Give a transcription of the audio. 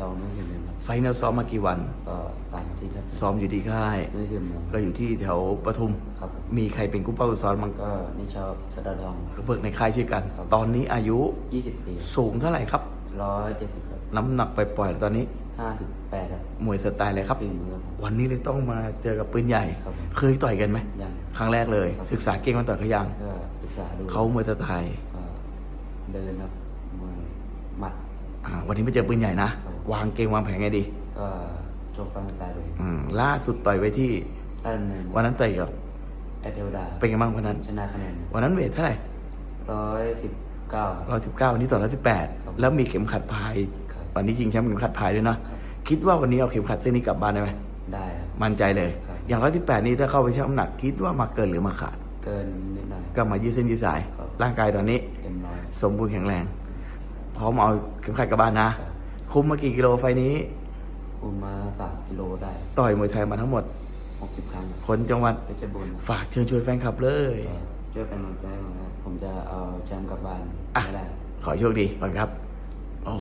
ทองนุ่งหินเงินครับไฟล์เราซ้อมมากี่วัน ก็ตามที่ครับซ้อมอยู่ที่ค่ายนุ่งหินเมืองก็อยู่ที่แถวปทุม ครับผมมีใครเป็นกู้เป้าซ้อมมั้งก็นี่ชอบสะดาทอง ก็เบิกในค่ายช่วยกัน ครับ ตอนนี้อายุยี่สิบปีสูงเท่าไหร่ครับ ร้อยเจ็ดสิบครับน้ำหนักไปปล่อยๆตอนนี้ห้าสิบแปดครับมวยสไตล์เลยครับ ฝีมือครับวันนี้เลยต้องมาเจอกับปืนใหญ่ ครับ เคยต่อยกันไหม ยังครั้งแรกเลยครับศึกษาเก่งมาต่อยเขายังก็ศึกษาดูเขามวยสไตล์ก็เดินครับมวยหมัดอ่าวันนี้ไปเจอปืนใหญ่นะ ครับ วางเกมวางแผนไงดี ก็โชคตั้งตายเลยอืมล่าสุดต่อยไว้ที่ได้ดำเนินวันนั้นต่อยกับแอตเทวดาเป็นไงบ้างวันนั้น ชนะคะแนนวันนั้นเวทเท่าไหร่ร้อยสิบเก้า ร้อยสิบเก้าวันนี้ต่อร้อยสิบแปดครับ แล้วมีเข็มขัดพายครับ วันนี้ชิงแชมป์เข็มขัดพายด้วยเนาะครับ คิดว่าวันนี้เอาเข็มขัดเส้นนี้กลับบ้านได้ไหมได้ครับ มั่นใจเลย ครับ อย่างร้อยสิบแปดนี้ถ้าเข้าไปชั่งน้ำหนักคิดว่ามาเกินหรือมาขาด เกินนิดหน่อย ก็มายืดเส้นยืดสาย ครับ ร่างกายตอนนี้ เต็มร้อย สมบูรณ์แข็งแรง พร้อมเอาเข็มขัดกลับบ้านนะ ครับ คุมมากี่กิโลไฟล์นี้คุมมาสามกิโลได้ต่อยมวยไทยมาทั้งหมด หกสิบครั้งคนจังหวัดเพชรบุญฝากเชิญชวนแฟนคลับเลยก็ช่วยเป็นกำลังใจให้ผมนะผมจะเอาแชมป์กลับบ้านอะให้ได้ ขอให้โชคดีก่อนครับ